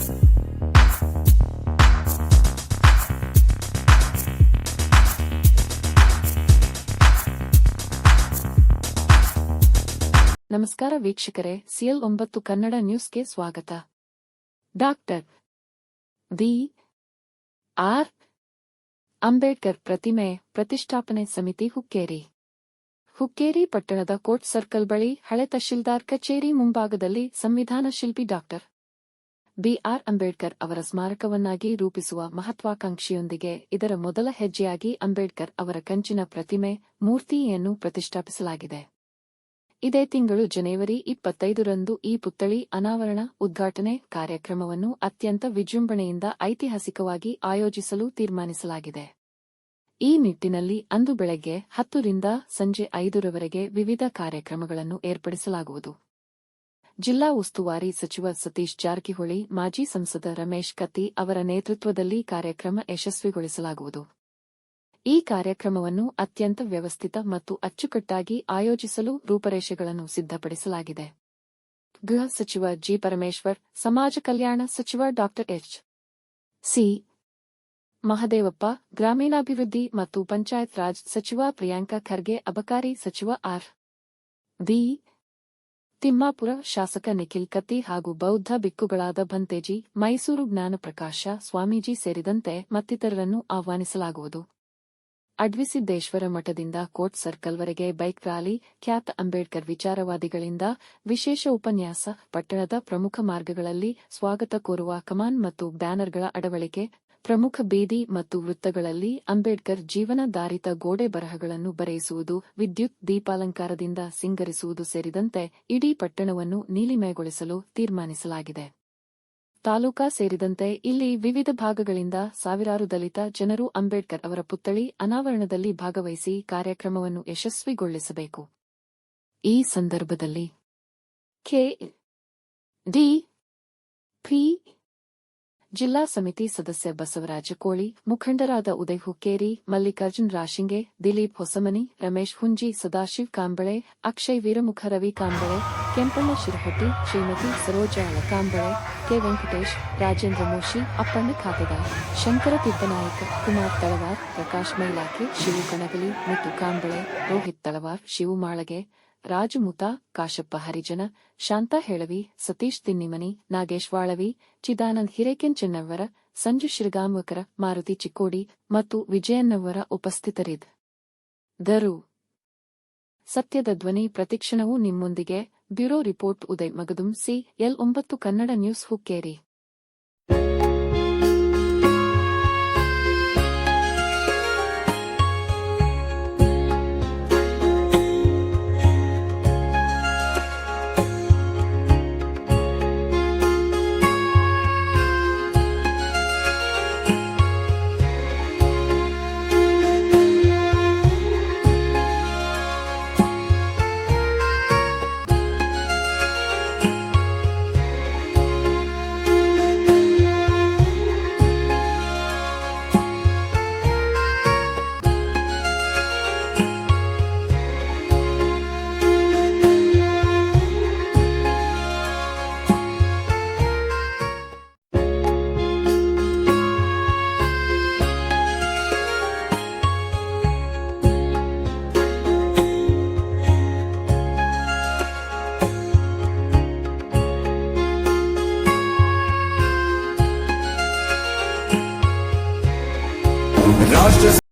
ನಮಸ್ಕಾರ ವೀಕ್ಷಕರೇ, ಸಿಎಲ್ ಒಂಬತ್ತು ಕನ್ನಡ ನ್ಯೂಸ್ಗೆ ಸ್ವಾಗತ. Doctor the R. ಅಂಬೇಡ್ಕರ್ ಪ್ರತಿಮೆ ಪ್ರತಿಷ್ಠಾಪನೆ ಸಮಿತಿ ಹುಕ್ಕೇರಿ. ಹುಕ್ಕೇರಿ ಪಟ್ಟಣದ ಕೋರ್ಟ್ ಸರ್ಕಲ್ ಬಳಿ ಹಳೆ ತಹಶೀಲ್ದಾರ್ ಕಚೇರಿ ಮುಂಭಾಗದಲ್ಲಿ ಸಂವಿಧಾನ ಶಿಲ್ಪಿ ಡಾಕ್ಟರ್ ಬಿಆರ್ ಅಂಬೇಡ್ಕರ್ ಅವರ ಸ್ಮಾರಕವನ್ನಾಗಿ ರೂಪಿಸುವ ಮಹತ್ವಾಕಾಂಕ್ಷೆಯೊಂದಿಗೆ ಇದರ ಮೊದಲ ಹೆಜ್ಜೆಯಾಗಿ ಅಂಬೇಡ್ಕರ್ ಅವರ ಕಂಚಿನ ಪ್ರತಿಮೆ, ಮೂರ್ತಿಯನ್ನು ಪ್ರತಿಷ್ಠಾಪಿಸಲಾಗಿದೆ. ಇದೇ ತಿಂಗಳು ಜನವರಿ ಇಪ್ಪತ್ತೈದರಂದು ಈ ಪುತ್ಥಳಿ ಅನಾವರಣ, ಉದ್ಘಾಟನೆ ಕಾರ್ಯಕ್ರಮವನ್ನು ಅತ್ಯಂತ ವಿಜೃಂಭಣೆಯಿಂದ ಐತಿಹಾಸಿಕವಾಗಿ ಆಯೋಜಿಸಲು ತೀರ್ಮಾನಿಸಲಾಗಿದೆ. ಈ ನಿಟ್ಟಿನಲ್ಲಿ ಅಂದು ಬೆಳಗ್ಗೆ ಹತ್ತರಿಂದ ಸಂಜೆ ಐದರವರೆಗೆ ವಿವಿಧ ಕಾರ್ಯಕ್ರಮಗಳನ್ನು ಏರ್ಪಡಿಸಲಾಗುವುದು. ಜಿಲ್ಲಾ ಉಸ್ತುವಾರಿ ಸಚಿವ ಸತೀಶ್ ಜಾರಕಿಹೊಳಿ, ಮಾಜಿ ಸಂಸದ ರಮೇಶ್ ಕತ್ತಿ ಅವರ ನೇತೃತ್ವದಲ್ಲಿ ಕಾರ್ಯಕ್ರಮ ಯಶಸ್ವಿಗೊಳಿಸಲಾಗುವುದು. ಈ ಕಾರ್ಯಕ್ರಮವನ್ನು ಅತ್ಯಂತ ವ್ಯವಸ್ಥಿತ ಮತ್ತು ಅಚ್ಚುಕಟ್ಟಾಗಿ ಆಯೋಜಿಸಲು ರೂಪರೇಷೆಗಳನ್ನು ಸಿದ್ಧಪಡಿಸಲಾಗಿದೆ. ಗೃಹ ಸಚಿವ ಜಿ. ಪರಮೇಶ್ವರ್, ಸಮಾಜ ಕಲ್ಯಾಣ ಸಚಿವ ಡಾ. ಎಚ್. ಸಿ. ಮಹದೇವಪ್ಪ, ಗ್ರಾಮೀಣಾಭಿವೃದ್ಧಿ ಮತ್ತು ಪಂಚಾಯತ್ ರಾಜ್ ಸಚಿವ ಪ್ರಿಯಾಂಕ ಖರ್ಗೆ, ಅಬಕಾರಿ ಸಚಿವ ಆರ್. ದಿ ತಿಮ್ಮಾಪುರ ಶಾಸಕ ನಿಖಿಲ್ ಕತ್ತಿ ಹಾಗೂ ಬೌದ್ಧ ಬಿಕ್ಕುಗಳಾದ ಭಂತೇಜಿ, ಮೈಸೂರು ಜ್ಞಾನಪ್ರಕಾಶ ಸ್ವಾಮೀಜಿ ಸೇರಿದಂತೆ ಮತ್ತಿತರರನ್ನು ಆಹ್ವಾನಿಸಲಾಗುವುದು. ಅಡ್ವಿಸಿದ್ದೇಶ್ವರ ಮಠದಿಂದ ಕೋರ್ಟ್ ಸರ್ಕಲ್ವರೆಗೆ ಬೈಕ್ ರ್ಯಾಲಿ ಖ್ಯಾತ ಅಂಬೇಡ್ಕರ್ ವಿಚಾರವಾದಿಗಳಿಂದ ವಿಶೇಷ ಉಪನ್ಯಾಸ, ಪಟ್ಟಣದ ಪ್ರಮುಖ ಮಾರ್ಗಗಳಲ್ಲಿ ಸ್ವಾಗತ ಕೋರುವ ಕಮಾನ್ ಮತ್ತು ಬ್ಯಾನರ್ಗಳ ಅಡವಳಿಕೆ ಪ್ರಮುಖ ಬೀದಿ ಮತ್ತು ವೃತ್ತಗಳಲ್ಲಿ ಅಂಬೇಡ್ಕರ್ ಜೀವನಾಧಾರಿತ ಗೋಡೆ ಬರಹಗಳನ್ನು ಬರೆಯಿಸುವುದು, ವಿದ್ಯುತ್ ದೀಪಾಲಂಕಾರದಿಂದ ಸಿಂಗರಿಸುವುದು ಸೇರಿದಂತೆ ಇಡೀ ಪಟ್ಟಣವನ್ನು ನೀಲಿಮಯಗೊಳಿಸಲು ತೀರ್ಮಾನಿಸಲಾಗಿದೆ. ತಾಲೂಕಾ ಸೇರಿದಂತೆ ಇಲ್ಲಿ ವಿವಿಧ ಭಾಗಗಳಿಂದ ಸಾವಿರಾರು ದಲಿತ ಜನರು ಅಂಬೇಡ್ಕರ್ ಅವರ ಪುತ್ಥಳಿ ಅನಾವರಣದಲ್ಲಿ ಭಾಗವಹಿಸಿ ಕಾರ್ಯಕ್ರಮವನ್ನು ಯಶಸ್ವಿಗೊಳಿಸಬೇಕು. ಈ ಸಂದರ್ಭದಲ್ಲಿ ಕೆ. ಡಿ. ಪಿ. ಜಿಲ್ಲಾ ಸಮಿತಿ ಸದಸ್ಯ ಬಸವರಾಜ ಕೋಳಿ, ಮುಖಂಡರಾದ ಉದಯ್ ಹುಕ್ಕೇರಿ, ಮಲ್ಲಿಕಾರ್ಜುನ್ ರಾಶಿಂಗೆ, ದಿಲೀಪ್ ಹೊಸಮನಿ, ರಮೇಶ್ ಹುಂಜಿ, ಸದಾಶಿವ್ ಕಾಂಬಳೆ, ಅಕ್ಷಯ್ ವೀರಮುಖ, ರವಿ ಕಾಂಬಳೆ, ಕೆಂಪಣ್ಣ ಶಿರಹಟ್ಟಿ, ಶ್ರೀಮತಿ ಸರೋಜಾ ಕಾಂಬಳೆ, ಕೆ ವೆಂಕಟೇಶ್, ರಾಜೇಂದ್ರ ಮೋಶಿ ಅಪ್ಪಣ್ಣ ಖಾತೆದಾರ್, ಶಂಕರ ತಿಪ್ಪನಾಯಕ ಕುಮಾರ್ ತಳವಾರ್, ಪ್ರಕಾಶ್ ಮೈಲಾಖೆ ಶಿವು ಕಣಗಲಿ ಮತ್ತು ಕಾಂಬಳೆ, ರೋಹಿತ್ ತಳವಾರ್, ಶಿವು ಮಾಳಗೆ ರಾಜು ಮುತಾ, ಕಾಶಪ್ಪ ಹರಿಜನ, ಶಾಂತಾ ಹೇಳವಿ, ಸತೀಶ್ ತಿನ್ನಿಮನಿ, ನಾಗೇಶ್ ವಾಳವಿ, ಚಿದಾನಂದ್ ಹಿರೇಕೆನ್ ಚೆನ್ನವರ ಸಂಜು ಶಿರಗಾಂವಕರ, ಮಾರುತಿ ಚಿಕ್ಕೋಡಿ ಮತ್ತು ವಿಜಯನ್ನವರ ಉಪಸ್ಥಿತರಿದ್. ದರು. ಸತ್ಯದ ಧ್ವನಿ ಪ್ರತಿಕ್ಷಣವೂ ನಿಮ್ಮೊಂದಿಗೆ. Bureau report, Uday Magadum, C L ಒಂಬತ್ತು ಕನ್ನಡ ನ್ಯೂಸ್ ಹುಕ್ಕೇರಿ. Lost